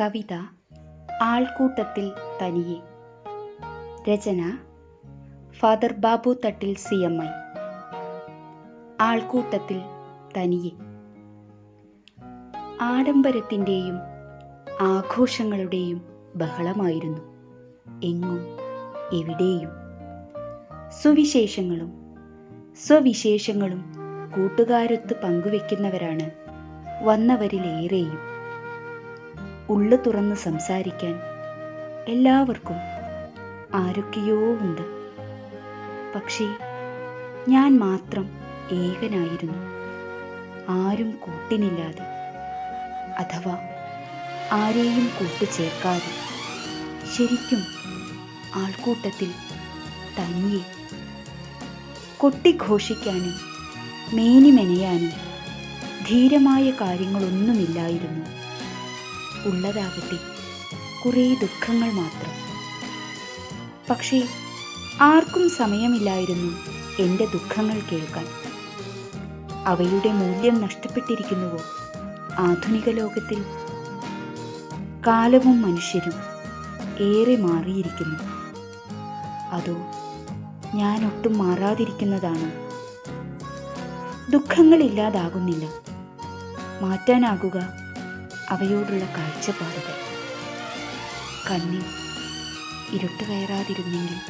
കവിത ആൾക്കൂട്ടത്തിൽ തനിയെ. രചന father Babu Thattil C M I. ആൾക്കൂട്ടത്തിൽ തനിയെ. ആഡംബരത്തിന്റെയും ആഘോഷങ്ങളുടെയും ബഹളമായിരുന്നു. എങ്ങും എവിടെയും. സുവിശേഷങ്ങളും സ്വവിശേഷങ്ങളും കൂട്ടുകാരൊത്ത് പങ്കുവെക്കുന്നവരാണ് വന്നവരിലേറെയും. ഉള്ളു തുറന്ന് സംസാരിക്കാൻ എല്ലാവർക്കും ആരൊക്കെയോ ഉണ്ട്. പക്ഷേ ഞാൻ മാത്രം ഏകനായിരുന്നു. ആരും കൂട്ടിനില്ലാതെ. അഥവാ ആരെയും കൂട്ടുചേർക്കാതെ. ശരിക്കും ആൾക്കൂട്ടത്തിൽ തനിയെ കൊട്ടിഘോഷിക്കാനും മേനിമെനയാനും ധീരമായ കാര്യങ്ങളൊന്നുമില്ലായിരുന്നു. ഉള്ളതാകട്ടെ. കുറേ ദുഃഖങ്ങൾ മാത്രം. പക്ഷേ ആർക്കും സമയമില്ലായിരുന്നു എന്റെ ദുഃഖങ്ങൾ കേൾക്കാൻ. അവയുടെ മൂല്യം നഷ്ടപ്പെട്ടിരിക്കുന്നുവോ? ആധുനിക ലോകത്തിൽ കാലവും മനുഷ്യരും ഏറെ മാറിയിരിക്കുന്നു. അതോ ഞാൻ ഒട്ടും മാറാതിരിക്കുന്നതാണോ? ദുഃഖങ്ങളില്ലാതാകുന്നില്ല മാറ്റാനാകുക അവയോടുള്ള കാഴ്ചപ്പാടുകൾ. കണ്ണിൽ ഇരുട്ട് കയറാതിരുന്നെങ്കിൽ